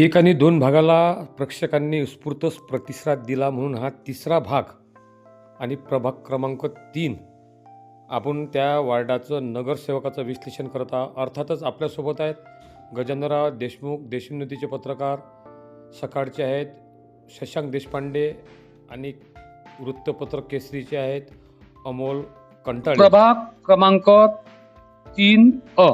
एक आणि दोन भागाला प्रेक्षकांनी उत्स्फूर्त प्रतिसाद दिला म्हणून हा तिसरा भाग आणि प्रभाग क्रमांक तीन. आपण त्या वार्डाचं नगरसेवकाचं विश्लेषण करत आहोत. अर्थातच आपल्यासोबत आहेत गजेंद्रराव देशमुख देशोन्नतीचे पत्रकार सकाळचे आहेत शशांक देशपांडे आणि वृत्तपत्र केसरीचे आहेत अमोल कंटाळे. प्रभाग क्रमांक तीन अ.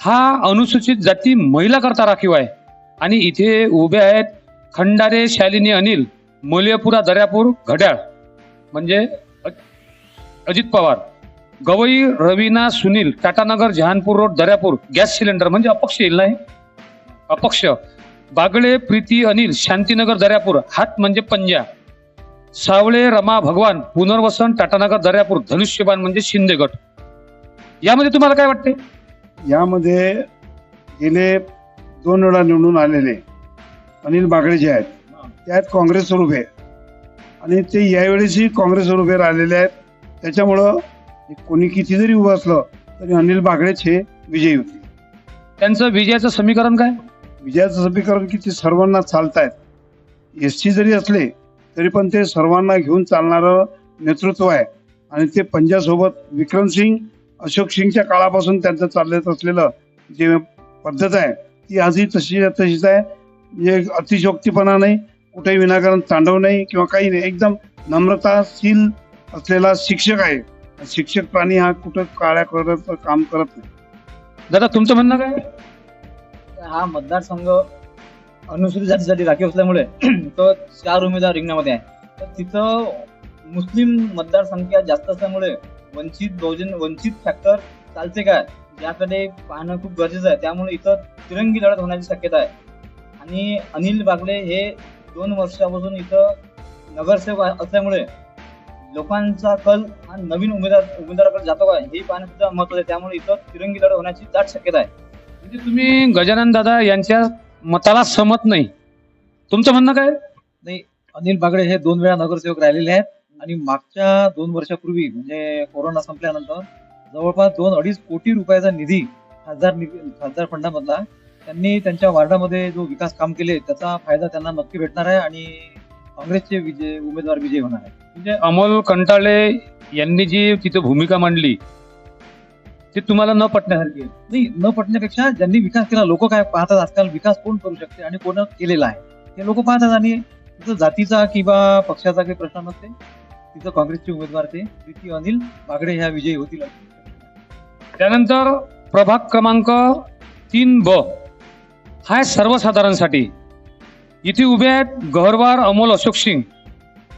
हा अनुसूचित जाती महिला करता राखीव आहे. आणि इथे उभे आहेत खंडारे शालिनी अनिल मोलियापुरा दर्यापूर घड्याळ. म्हणजे Ajit Pawar. Gawai Raveena Sunil Tatanagar Jahanpur road Daryapur. Gas cylinder म्हणजे अपक्ष येईल नाही अपक्ष. बागळे प्रीती अनिल शांतीनगर दर्यापूर. हात म्हणजे पंजा. सावळे रमा भगवान पुनर्वसन टाटानगर दर्यापूर. धनुष्यबान म्हणजे शिंदेगड. यामध्ये तुम्हाला काय वाटते? यामध्ये गेले दोन वेळा निवडून आलेले अनिल बागडे जे आहेत त्यात काँग्रेसवर उभे आणि ते यावेळेसही काँग्रेसवर उभे राहिलेले आहेत. त्याच्यामुळं कोणी किती जरी उभं असलं तरी अनिल बागडेच हे विजयी होते. त्यांचं विजयाचं समीकरण काय? विजयाचं समीकरण की ते सर्वांना चालतायत. एस टी जरी असले तरी पण ते सर्वांना घेऊन चालणारं नेतृत्व आहे. आणि ते पंजासोबत विक्रमसिंग अशोक सिंगच्या काळापासून त्यांचं चालत असलेलं जे पद्धत आहे ती आजही तशी तशीच आहे. म्हणजे अतिशोक्तीपणा नाही कुठेही विनाकारण तांडव नाही किंवा काही नाही. एकदम नम्रताशील असलेला शिक्षक आहे. शिक्षक प्राणी हा कुठं काळ्या करत काम करत नाही. दादा तुमचं म्हणणं काय? हा मतदारसंघ अनुसूचित जातीसाठी राखीव असल्यामुळे तो चार उमेदवार रिंगणामध्ये आहे. तर तिथं मुस्लिम मतदारसंख्या जास्त असल्यामुळे वंचित बहुजन वंचित फॅक्टर चालते काय याकडे पाहणं खूप गरजेचं आहे. त्यामुळे इथं तिरंगी लढत होण्याची शक्यता आहे. आणि अनिल बागडे हे दोन वर्षापासून इथं नगरसेवक असल्यामुळे लोकांचा कल हा नवीन उमेदवार उमेदवाराकडे जातो का हे पाहणं सुद्धा महत्वाचं आहे. त्यामुळे इथं तिरंगी लढत होण्याची दाट शक्यता आहे. म्हणजे तुम्ही गजानन दादा यांच्या मताला सहमत नाही. तुमचं म्हणणं काय? अनिल बागडे हे दोन वेळा नगरसेवक राहिलेले आहेत. आणि मागच्या दोन वर्षापूर्वी म्हणजे कोरोना संपल्यानंतर जवळपास दोन अडीच कोटी रुपयाचा निधी खासदार खासदार फंडामधला त्यांनी त्यांच्या वार्डामध्ये जो विकास काम केले त्याचा फायदा त्यांना नक्की भेटणार आहे आणि काँग्रेसचे विजय उमेदवार विजयी होणार आहे. म्हणजे अमोल कंटाळे यांनी जी तिथे भूमिका मांडली ती तुम्हाला न पटण्यासारखी आहे. नाही न पटण्यापेक्षा ज्यांनी विकास केला लोक काय पाहतात आजकाल विकास कोण करू शकते आणि कोण केलेला आहे? ते लोक पाहतात आणि तिथं जातीचा किंवा पक्षाचा काही प्रश्न नसते तिथं काँग्रेसचे उमेदवार ते प्रीती अनिल बागडे ह्या विजयी होतील. त्यानंतर प्रभाग क्रमांक तीन ब. हा आहे सर्वसाधारणसाठी. इथे उभे आहेत गहरवार अमोल अशोक सिंग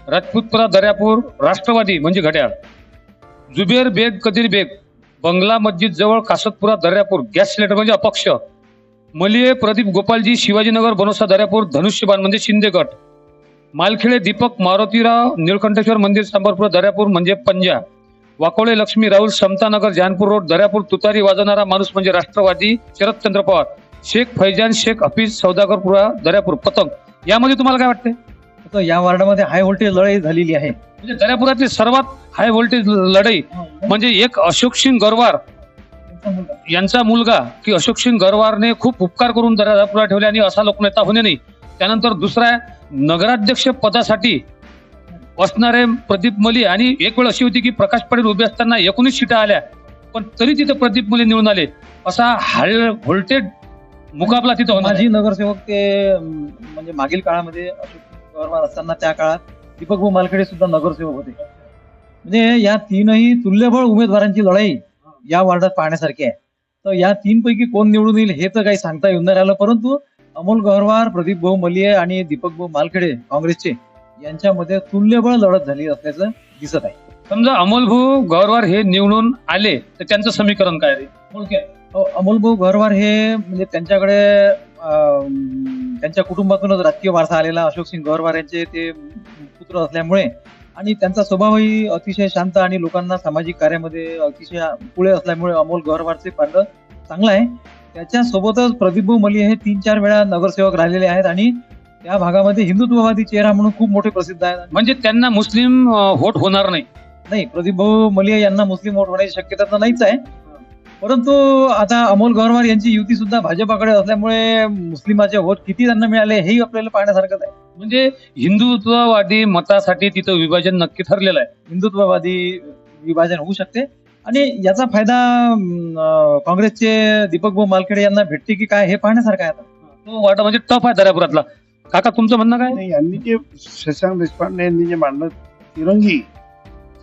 राजपूतपुरा दर्यापूर राष्ट्रवादी म्हणजे घड्याळ जुबेर बेग कदीर बेग बंगला मस्जिद जवळ कासतपुरा दर्यापूर गॅस सिलेंडर म्हणजे अपक्ष मलिये प्रदीप गोपालजी शिवाजीनगर बनोसा दर्यापूर धनुष्यबाण म्हणजे शिंदे गट मालखेडे दीपक मारुतीराव निळकंठेश्वर मंदिर सांबरपुरा दर्यापूर म्हणजे पंजा वाकोळे लक्ष्मी राहुल समतानगर जानपूर रोड दर्यापूर तुतारी वाजवणारा माणूस म्हणजे राष्ट्रवादी शरदचंद्र पवार. शेख फैजान शेख हफीज सौदागरपुरा दर्यापूर पतंग. यामध्ये तुम्हाला काय वाटते तर या वार्डामध्ये हाय व्होल्टेज लढाई झालेली आहे. म्हणजे दर्यापुरातली सर्वात हाय व्होल्टेज लढाई म्हणजे एक अशोक सिंग गरवार. यांचा मुलगा. की अशोक सिंग गरवारने खूप उपकार करून दर्यापुरा ठेवले आणि असा लोकनेता होणे नाही. त्यानंतर दुसरा नगराध्यक्ष पदासाठी असणारे प्रदीप मली आणि एक वेळ अशी होती की प्रकाश पाटील उभे असताना एकोणीस शिटा आल्या. पण तरी तिथे प्रदीप मली निवडून आले. असा हाय व्होल्टेज मुकाबला तिथं माझी नगरसेवक ते म्हणजे मागील काळामध्ये अशोक पवार असताना त्या काळात दीपक भाऊ मालखेडे सुद्धा नगरसेवक होते. म्हणजे या तीनही तुल्यबळ उमेदवारांची लढाई या वार्डात पाहण्यासारखी आहे. तर या तीन पैकी कोण निवडून येईल हे तर काही सांगता येऊन नाही राहिलं परंतु अमोल गहरवार प्रदीप भाऊ मलिये आणि दीपक भाऊ मालखेडे काँग्रेसचे यांच्यामध्ये तुल्यबळ लढत झाली असल्याचं दिसत आहे. समजा अमोल भाऊ गौरवार हे निवडून आले तर त्यांचं समीकरण काय रे अ, अमोल भाऊ गहरवार हे म्हणजे त्यांच्याकडे त्यांच्या कुटुंबातूनच राजकीय वारसा आलेला अशोक सिंग गहरवार यांचे ते पुत्र असल्यामुळे आणि त्यांचा स्वभावही अतिशय शांत आणि लोकांना सामाजिक कार्यामध्ये अतिशय पुढे असल्यामुळे अमोल गहरवारचे पांड चांगलं आहे. त्याच्यासोबतच प्रदीप भाऊ मलिया हे तीन चार वेळा नगरसेवक राहिलेले आहेत आणि त्या भागामध्ये हिंदुत्ववादी चेहरा म्हणून खूप मोठे प्रसिद्ध आहेत. म्हणजे त्यांना मुस्लिम व्होट होणार नाही. नाही प्रदीप भाऊ मलिया यांना मुस्लिम वोट होण्याची शक्यता तर नाहीच आहे. परंतु आता अमोल गौरवार यांची युती सुद्धा भाजपाकडे असल्यामुळे मुस्लिमाचे वोट किती त्यांना मिळाले हेही आपल्याला पाहण्यासारखंच आहे. म्हणजे हिंदुत्ववादी मतासाठी तिथं विभाजन नक्की ठरलेलं आहे. हिंदुत्ववादी विभाजन होऊ शकते. आणि याचा फायदा काँग्रेसचे दीपक भाऊ मालखेडे यांना भेटते की काय हे पाहण्यासारखं आहे आता. तो वाटा म्हणजे टफ आहे दर्यापुरातला. काका तुमचं म्हणणं काय? नाही यांनी जे शशांक देशपांडे यांनी जे मांडलं तिरंगी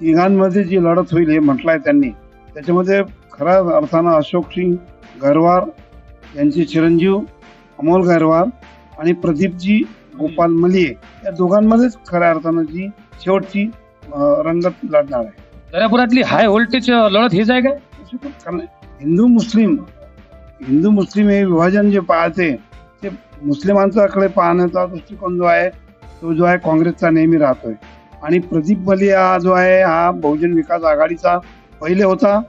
तिघांमध्ये जी लढत होईल हे म्हटलंय त्यांनी त्याच्यामध्ये खऱ्या अर्थानं अशोक सिंग गरवार यांचे चिरंजीव अमोल गरवार आणि प्रदीपजी गोपाल मलिये या दोघांमध्येच खऱ्या अर्थानं जी शेवटची रंगत लढणार आहे. दर्यापुरातली हाय व्होल्टेज लढत हेच आहे काय? कारण हिंदू मुस्लिम हिंदू मुस्लिम हे विभाजन जे पाहते मुस्लिमांच्याकडे पाहण्याचा दृष्टिकोन जो आहे तो जो आहे काँग्रेसचा नेहमी राहतोय. आणि प्रदीप बलिया हा जो आहे हा बहुजन विकास आघाडीचा पहिले होता.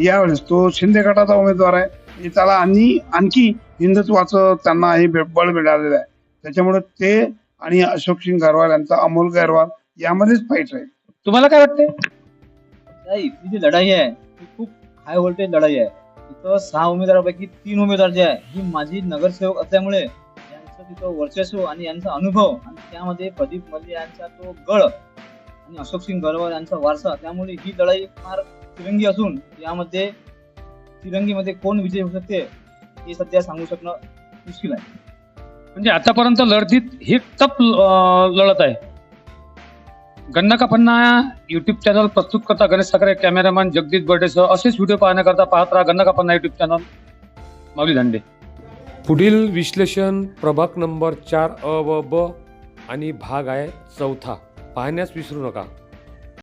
यावेळेस तो शिंदे गटाचा उमेदवार आहे. त्याला आणि आणखी हिंदुत्वाचं त्यांना हे बळ मिळालेलं आहे. त्याच्यामुळे ते आणि अशोक सिंग गरवाल यांचा अमोल गरवाल यामध्येच फाईट आहे. तुम्हाला काय वाटते त्या इथली जी लढाई आहे ती खूप हाय व्होल्टेज लढाई आहे. इथं सहा उमेदवारापैकी तीन उमेदवार जे आहे ही माझी नगरसेवक असल्यामुळे यांचं तिथं वर्चस्व आणि यांचा अनुभव आणि त्यामध्ये प्रदीप मल्ली यांचा तो गळ आणि अशोक सिंग गरवाल यांचा वारसा त्यामुळे ही लढाई फार तिरंगी असून यामध्ये तिरंगीमध्ये कोण विजय होऊ शकते हे सध्या सांगू शकणं मुश्किल आहे. म्हणजे आतापर्यंत लढतीत ही टप लढत आहे. गन्ना का पन्ना युट्यूब चॅनल प्रस्तुत करता गणेश साखरे कॅमेरामॅन जगदीश बर्डेसह असेच व्हिडिओ पाहण्याकरता पाहत राहा गन्ना का पन्ना युट्यूब चॅनल माऊली धांडे पुढील विश्लेषण प्रभाग नंबर चार अ व ब आणि भाग आहे चौथा. पाहण्यास विसरू नका.